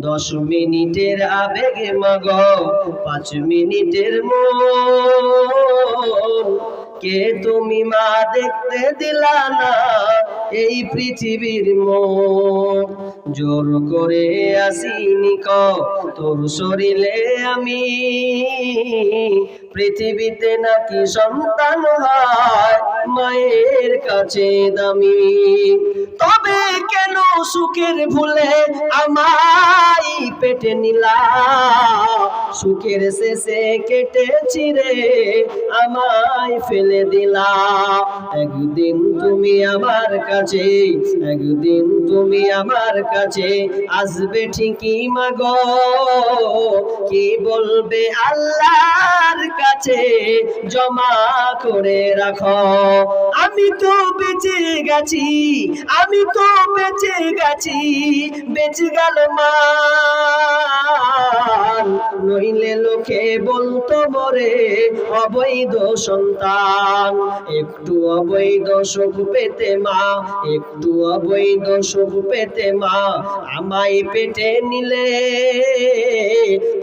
দশ মিনিটের আবেগে মাগ, পাঁচ মিনিটের মন। কে তুমি মা দেখতে দিলা না এই পৃথিবীর মন? জোর করে আসিনি ক তোর শরীরে আমি। পৃথিবীতে নাকি সন্তান হয় মায়ের কাছে দামি। তবে কেন সুখের ভুলে আমায় পেটে নিলা সুখের শেষে কেটে চিরে আমায় ফেলে দিলা একদিন তুমি আমার কাছে, একদিন তুমি আমার কাছে আসবে ঠিকই মাগো। কি বলবে আল্লাহর কাছে, জমা করে রাখো। আমি তো বেঁচে গেছি, আমি তো বেঁচে গেছি, বেঁচে গেল মা। নইলে লোকে বলতো মরে অবৈধ সন্তান। একটু অবৈধ সুখ পেতে মা, একটু অবৈধ সুখ পেতে মা, আমায় পেটে নিলে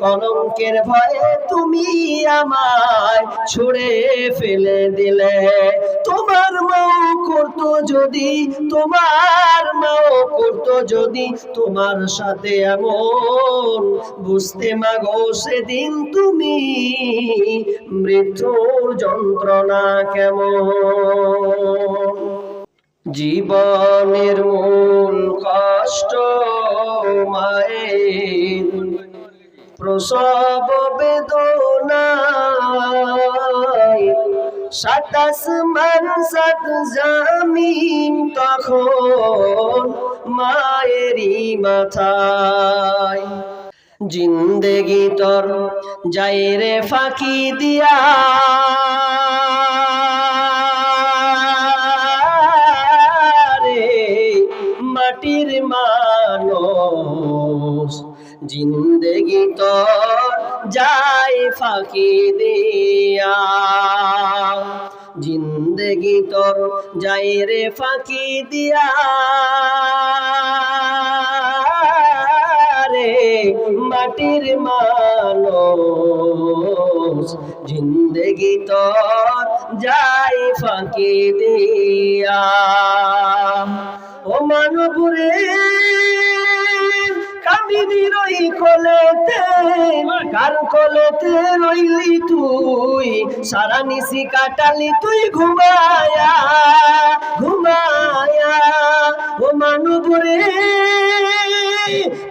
কলঙ্কের ভয়ে তুমি আমায় ছুড়ে ফেলে দিলে। তোমার মাও করতো যদি, তোমার মাও করতো যদি, তোমার সাথে এমন বুঝতে মাগো সেদিন তুমি মৃত্যুর যন্ত্রণা কেমন? জীবনের মূল কষ্ট মায়ের প্রসব বেদনায় সাতাশ মান তখন মায়েরই মাথায়। জিন্দেগি তোর যাই রে ফাঁকি দিয়া যাই ফাঁকি দিয়া। জিন্দেগি তোর যাই রে ফাঁকি দিয়া। মাটির মানুষ, জিন্দেগি তোর যাই ফাঁকি দিয়া। ও মানবরে কামিনী রই কলেতে কার কলেতে রইলি তুই? সারা নিশি কাটালি তুই ঘুমায়া। ঘুমায়া, ও মানবরে,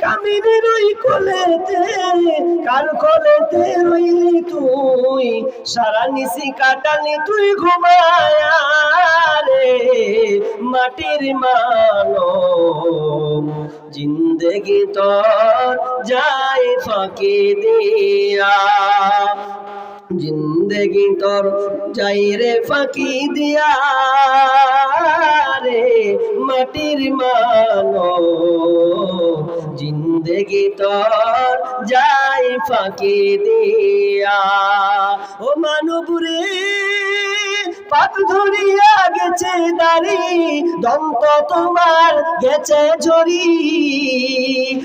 কামিনী রই কলেতে, কার কলেতে রইলি তুই? সারা নিশি কাটালি তুই ঘুমায়া রে, মাটির মানো জিন্দগি তোর যায় ফাঁকি দিয়া। জিন্দগি তোর যাই রে ফাঁকি দিয়া রে মাটির মানো জিন্দগি তোর যাই ফাঁকি দিয়া। ও মানব ধরিয়া গেছে তোমার গেছে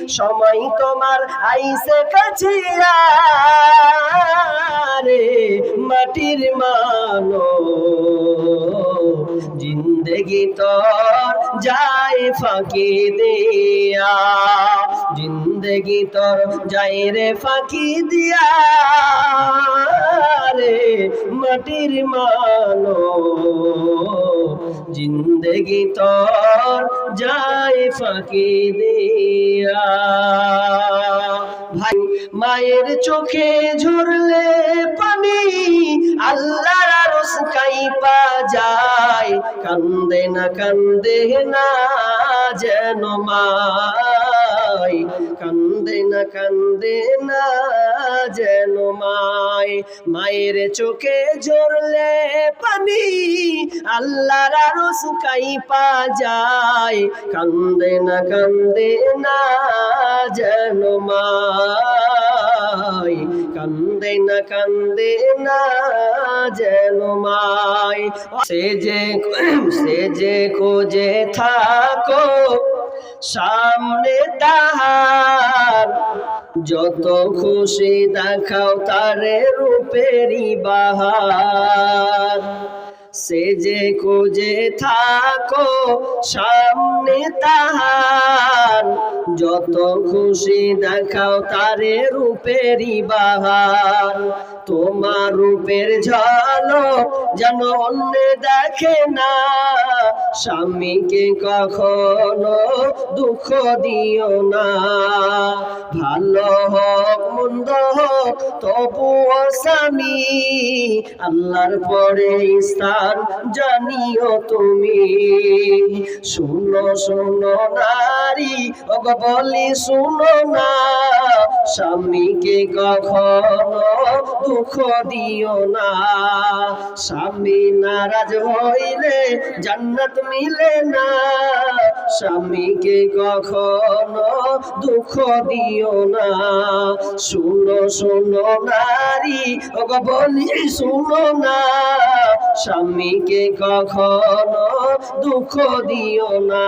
সময় তোমার আইসে কাছে মাটির মানো জিন্দগি তোর যায় ফাঁকি দিয়া, জিন্দগি তোর যাই রে ফাঁকি দিয়া। রে মাটির মানো জিন্দগি তোর যায় ফাঁকি দিয়া। ভাই, মায়ের চোখে ঝরলে পানি আল্লাহর আরশ কাইপা যায়। কান্দে না কান্দে না যেন মাই কান্দে না, কান্দে না যেন মাই মায়ের চোখে ঝরলে পানি আল্লাহর আরশ কাইপা যায় কান্দে না কান্দে না যেন মাই কান্দে না কান্দে না যেন মাই সে যে সে যে খোঁজে থাকো সামনে তাহার। যত খুশি দেখাও তারে রূপেরই বাহার। সে যে খুঁজে থাকো, সামনে তাহার। যত খুশি দেখাও তারে রূপেরই বাহার। তোমার রূপের ঝলক যেন অন্য দেখে না। স্বামীকে কখনো দুঃখ দিও না। ভালো হোক, মন্দ হোক তবুও স্বামী আল্লাহর পরে স্থান জানিও তুমি। শুনো শুনো নারী, ওগ বলি শুনো না, স্বামীকে কখনো দুঃখ দিও না। স্বামী নারাজ হইলে জান্নাত মিলে না, স্বামীকে কখনো দুঃখ দিও না। শুনো শুনো নারী, ওগো বলি শুনো না। স্বামীকে কখনো দুঃখ দিও না।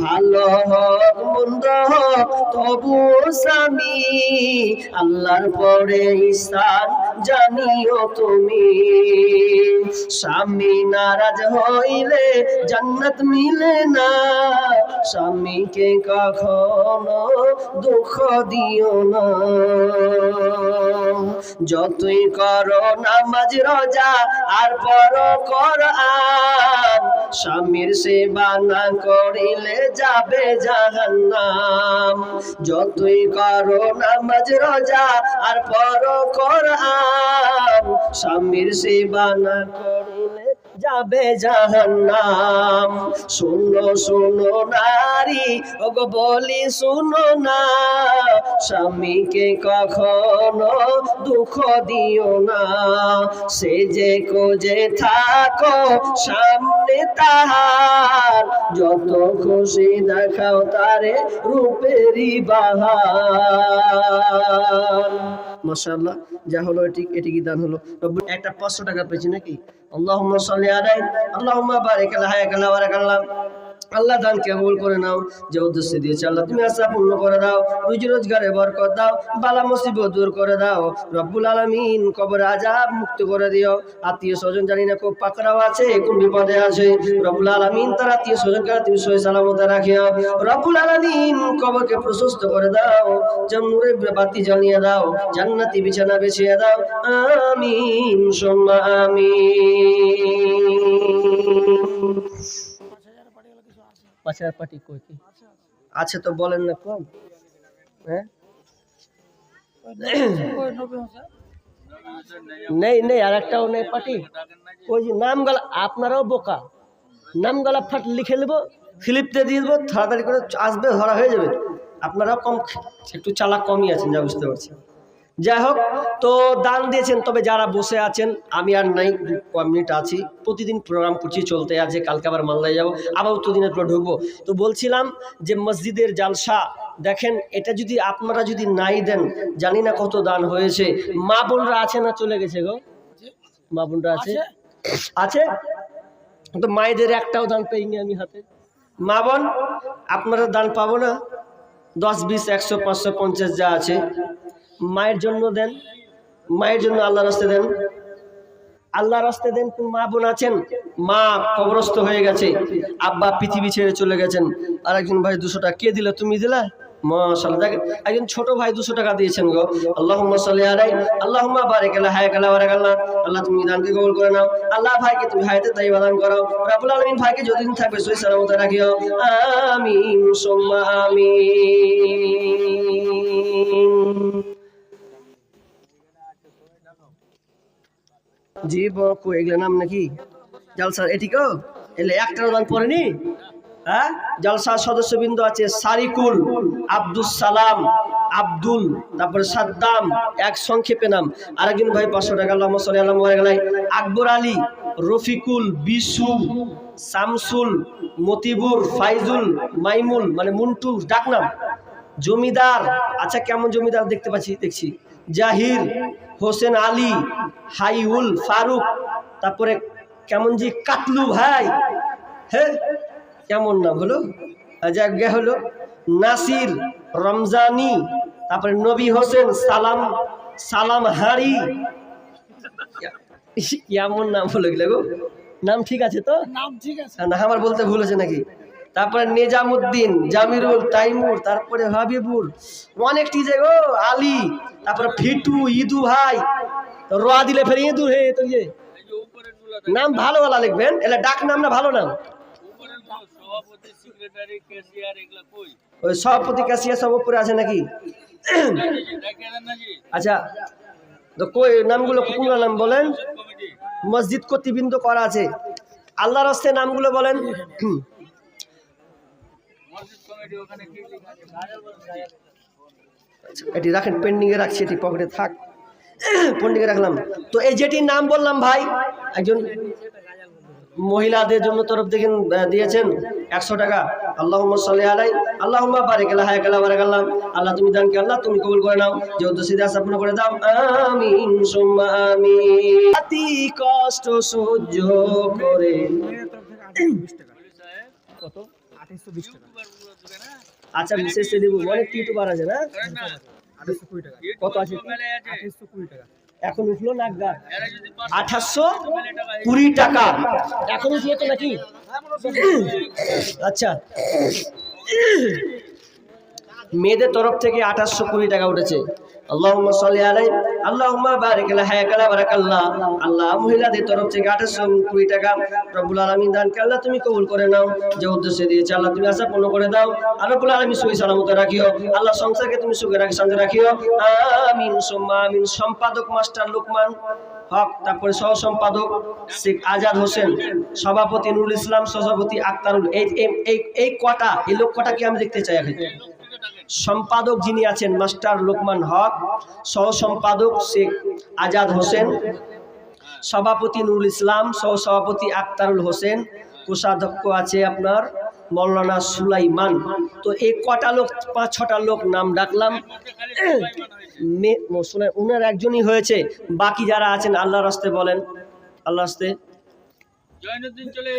ভালো হোক, মন্দ হোক তবু স্বামী, আল্লাহর পরে স্থান জানিও তুমি, স্বামী নারাজ হইলে জান্নাত মিলে না। স্বামীকে কখনো দুঃখ দিও না। যতই করো নামাজ, রোজা আর পর কোরআন, স্বামীর সেবা না করিলে যাবে জাহান্নাম। যতই করো নামাজ, রোজা আর পর কোরআন স্বামীর সেবা না করিলে যাবে জাহান্নাম। শুনো শুনো নারী, ওগো বলি শুনো না, স্বামীকে কখনো দুঃখ দিও না। সে যে কোজে থাকো, সামনে তাহার। যত খুশি দেখাও তারে রূপেরই বাহার। মাশাআল্লাহ, যা হলো এটি এটি কি দান হলো? একটা পাঁচশো টাকা পেয়েছি নাকি? আল্লাহ সাল্লি আলাই আল্লাহুম্মা বারিক আলা হায়াকাল্লাহ বারাকাল্লাহ। আল্লাহ দান কবুল করে নাও, যে উদ্দেশ্যে দিয়েছে আল্লাহ, তুমি আশা পূর্ণ করে দাও, রুজি রোজগারে বরকত দাও, বালা মুসিবত দূর করে দাও, রব্বুল আলামিন কবর আজাব মুক্ত করে দিও। আত্মীয় স্বজন জানি না খুব পাকড়াও আছে কোন বিপদে আছে। রব্বুল আলামিন তার আত্মীয় স্বজনকে তুমি সহি সালামতে রাখিও। রব্বুল আলামিন কবরকে প্রশস্ত করে দাও জন্নুরের বাতি জ্বালিয়ে দাও, জান্নাতি বিছানা বেছিয়ে দাও। আমিন, সোম্মা আমিন। পাঁচ হাজার পার্টি কই কি? আছে তো বলেন না কম। হ্যাঁ? নেই নেই আর একটাও নেই পার্টি। ওই যে নাম গলা আপনারাও বোকা। নাম গলা ফাট লিখে নেব ফিলিপতে দিয়ে দেবো তাড়াতাড়ি করে আসবে ধরা হয়ে যাবে। আপনারাও কম একটু চালাক কমই আছেন যা বুঝতে পারছি যাই হোক তো দান দিয়েছেন তবে যারা বসে আছেন আমি আর নাই ক মিনিট আছি। প্রতিদিন প্রোগ্রাম করছি চলতে আছে কালকে আবার মালদায় যাব আবার উত্তরদিনের পর ঢুকবো। তো বলছিলাম যে মসজিদের জালসা দেখেন এটা যদি আপনারা যদি নাই দেন জানি না কত দান হয়েছে। মা বোনরা আছে না চলে গেছে গো? মা বোনরা আছে। আছে? তো মায়েদের একটাও দান পাইনি আমি হাতে। মা বোন আপনারা দান পাবো না? দশ বিশ একশো পাঁচশো পঞ্চাশ যা আছে। মায়ের জন্য দেন, মায়ের জন্য আল্লাহ রাস্তে দেন। আল্লাহ রাস্তে দেন কোন মা বোন আছেন, মা কবরস্থ হয়ে গেছে, আব্বা পৃথিবী ছেড়ে চলে গেছেন। আর একজন ভাই দুশো টাকা, কে দিল তুমি দিলা? মাশাআল্লাহ, দেখেন, একজন ছোট ভাই দুশো টাকা দিয়েছেন গো। আল্লাহ। তুমি করে নাও। আল্লাহ তুমি করো। ভাইকে থাকবে জীবক এগুলো নাম নাকি? জালসার এটিকো এলে একটারও দান পড়েনি হ্যাঁ? জালসার সদস্যবৃন্দ আছে সারিকুল আব্দুল সালাম, আব্দুল, তারপরে সাদ্দাম, এক সংক্ষেপে নাম। আরেকজন ভাই পাঁচশো টাকা আল্লাহ সাল্লি আল্লাহ আকবর আলী, রফিকুল, বিশু, শামসুল, মতিবুর, ফাইজুল মাইমুল মানে মুন্টু, ডাকনাম। জমিদার আচ্ছা কেমন জমিদার দেখতে পাচ্ছি, দেখছি। জাহির হোসেন আলী হাইউল ফারুক তারপরে কেমন যে কাতলু ভাই হ্যাঁ কেমন নাম হলো? যাক গে হলো। নাসির রমজানি তারপরে নবী হোসেন সালাম সালাম হাড়ি এমন নাম হলো গেলে গো? নাম ঠিক আছে তো? নাম ঠিক আছে। না আমার বলতে ভুল হয়েছে নাকি? তারপরে নিজামুদ্দিন জামিরুল তাইমুর তারপরে হাবিবুর অনেকটি যে গো আলী তারপরে ফিটু, ইদু ভাই রোয়া দিলে ফের ইঁদু হে, তো ইয়ে। নাম ভালো ভালো লিখবেন, এলে ডাক নাম না ভালো নাম? ক্যাশিয়ার ওই সভাপতি কাশিয়া সব উপরে আছে নাকি? আচ্ছা তো কই, নামগুলো কোন নাম বলেন? মসজিদ কর্তৃবৃন্দ করা আছে। আল্লাহর হস্তে নামগুলো বলেন। মসজিদ কমিটি ওখানে এটি রাখেন পেন্ডিংয়ে রাখছি, এটি পকেটে থাক। পেন্ডিংয়ে রাখলাম। তো এই যেটির নাম বললাম ভাই, একজন মহিলাদের জন্য তরফ থেকে দিয়েছেন একশো টাকা। আল্লাহ সাল্লি আলাই আল্লাহ বারেক আল্লাহ হায়াক আল্লাহ বারেক আল্লাহ। আল্লাহ, তুমি দানকে আল্লাহ, তুমি কবুল করে নাও। যে উদ্দেশ্যে পূর্ণ করে দাও, আমিন অতি কষ্ট সহ্য করে। কত বিশ টাকা। আচ্ছা বিশেষ দিব তো ইউটিউবার আছে না? কত আছে? এখন উঠল যদি পাঁচ আঠাশশো কুড়ি টাকা। এখন উঠল তো নাকি? আচ্ছা। মেয়েদের তরফ থেকে আঠাশশো কুড়ি টাকা উঠেছে। আল্লাহ মহিলাদের তরফ থেকে কুড়ি টাকা আল্লাহ তুমি করে নাও, যে উদ্দেশ্যে দিয়েছে আল্লাহ তুমি আশা পূর্ণ করে দাও। রাখিও। আল্লাহ সংসারকে তুমি রাখিও। আমিন সম্পাদক মাস্টার লোকমান হক, তারপরে সহ সম্পাদক শেখ আজাদ হোসেন, সভাপতি নুরুল ইসলাম, সভাপতি আক্তারুল এই, এই- কটা, এই লোক কটাকে আমি দেখতে চাই এখন? সম্পাদক যিনি আছেন মাস্টার লোকমান হক সহ সম্পাদক শেখ আজাদ হোসেন, সভাপতি নুরুল ইসলাম সহ সভাপতি আক্তারুল হোসেন, কোষাধ্যক্ষ আছে আপনার মৌলানা সুলাইমান। তো এই কটা লোক, পাঁচ, ছটা লোক নাম ডাকলাম। উনার একজনই হয়েছে। বাকি যারা আছেন আল্লাহ রাস্তে বলেন। আল্লাহ রাস্তে। চলে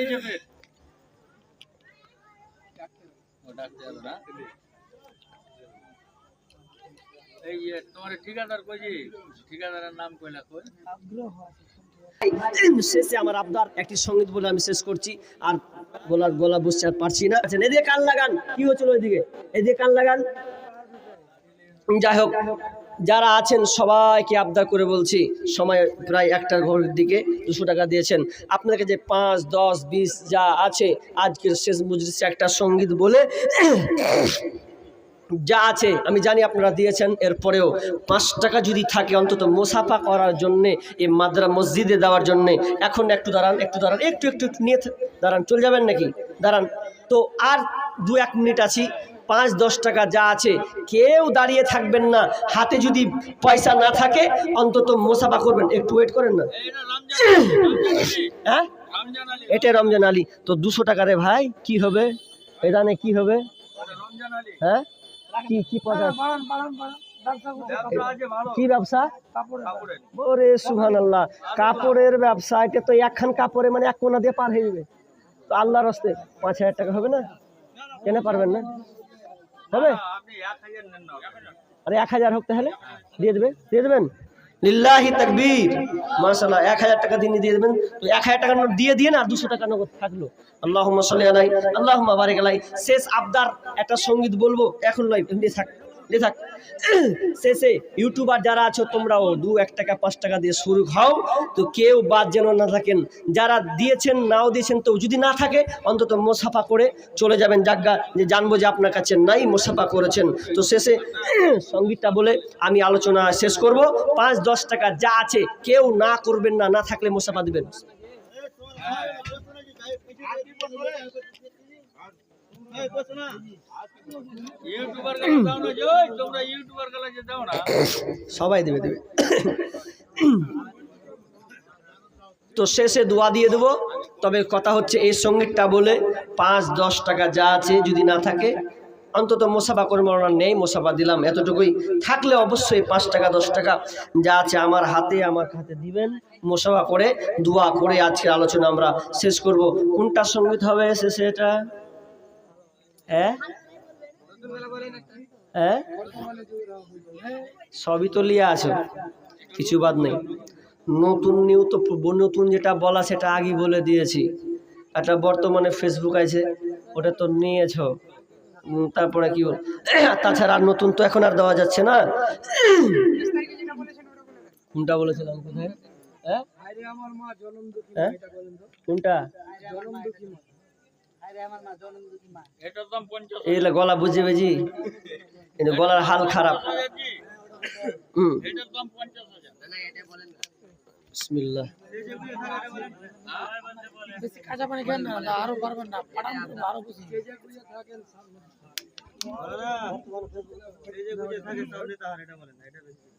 শেষে আমার আবদার একটি সংগীত বলে আমি শেষ করছি। আর আর পারছি না। আচ্ছা এদিকে লাগান। এদিকে? লাগান। যাই হোক, যারা আছেন সবাইকে আবদার করে বলছি, সময় প্রায় একটার ঘরের দিকে দুশো টাকা দিয়েছেন। আপনাকে যে পাঁচ, দশ, বিশ যা আছে, আজকের শেষ মজলিসে একটা সংগীত বলে যা আছে, আমি জানি আপনারা দিয়েছেন, এরপরেও পাঁচ টাকা যদি থাকে অন্তত মোসাফা করার জন্যে, এই মাদ্রা মসজিদে দেওয়ার জন্যে, এখন একটু দাঁড়ান একটু দাঁড়ান, একটু একটু একটু নিয়ে দাঁড়ান, চলে যাবেন নাকি? দাঁড়ান। তো আর দু এক মিনিট আছি, পাঁচ, দশ টাকা যা আছে, কেউ দাঁড়িয়ে থাকবেন না, হাতে যদি পয়সা না থাকে, অন্তত মোসাফা করবেন। একটু ওয়েট করেন না। হ্যাঁ? এটা রমজান আলী। তো দুশো টাকা রে ভাই, কি হবে? এদানে দানে কি হবে? হ্যাঁ? কি কি কি ব্যবসা? ওরে সুহান আল্লাহ কাপড়ের ব্যবসা, এটা তো একখান কাপড়ে মানে এক কোনা দিয়ে পার হয়ে যাবে। তো আল্লাহর রস্তে পাঁচ হাজার টাকা হবে না? কেন পারবেন না? হবে? আরে এক হাজার হোক তাহলে। দিয়ে দেবে? দিয়ে দেবেন? লিল্লাহি তাকবীর। মাশাআল্লাহ, এক হাজার টাকা দিন দিয়ে দেবেন। তো এক হাজার টাকা নোট দিয়ে দিয়ে না দুশো টাকা নগদ থাকল। আল্লাহুম্মা সাল্লি আলাই, আল্লাহুম্মা বারিক আলাই। শেষ আবদার, একটা সংগীত বলব, এখন নয়, এমনি থাক। এমনি থাক। শেষে ইউটিউবার যারা আছো, তোমরাও দু এক টাকা, পাঁচ টাকা দিয়ে শুরু খাও। তো কেউ বাদ যেন না থাকেন। যারা দিয়েছেন, নাও দিয়েছেন, তো যদি না থাকে, অন্তত মোসাফা করে চলে যাবেন। জাগা যে জানব যে আপনার কাছে নাই মোসাফা করেছেন। তো শেষে সঙ্গীতটা বলে আমি আলোচনা শেষ করব। পাঁচ, দশ টাকা যা আছে, কেউ না করবেন না না থাকলে মোসাফা দিবেন। ইউটিউবার সবাই দেবে দেবে। তো শেষে দোয়া দিয়ে দেবো। তবে কথা হচ্ছে এই সঙ্গীতটা বলে পাঁচ, দশ টাকা যা আছে যদি না থাকে, অন্তত মোসাফা করে মরণার নেই, মোসাফা দিলাম। এতটুকুই থাকলে অবশ্যই পাঁচ টাকা, দশ টাকা যা আছে আমার হাতে আমার হাতে দিবেন। মোসাফা করে দোয়া করে আজকের আলোচনা আমরা শেষ করব। কোনটা সংগীত হবে শেষে এটা? হ্যাঁ? হ্যাঁ? সবই তো লিয়ে আছে কিছু বাদ নেই। নতুন নিউ তো নতুন যেটা বলা সেটা আগেই বলে দিয়েছি। একটা বর্তমানে ফেসবুক আছে ওটা তো নিয়েছ। তারপরে কি বল তাছাড়া আর নতুন তো এখন আর দেওয়া যাচ্ছে না। কোনটা বলেছিলাম কোথায়? হ্যাঁ? হ্যাঁ? কোনটা? জনম দুঃখী মা এটার দাম পঞ্চাশ এই লে গলা বুঝে বেজি কিন্তু গলার হাল খারাপ। হুম। বিসমিল্লাহ। বেশি কাঁচা পানি খেন না না, আরও পারবেন না পাঠান করব, আরও বেশি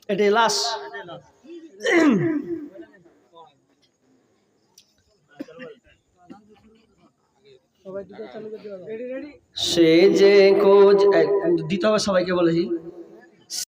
এটাই লাশ সবাই দুটো চালু করে দেওয়া রেডি রেডি সে যে কোচ দিতে হবে সবাইকে বলেছি।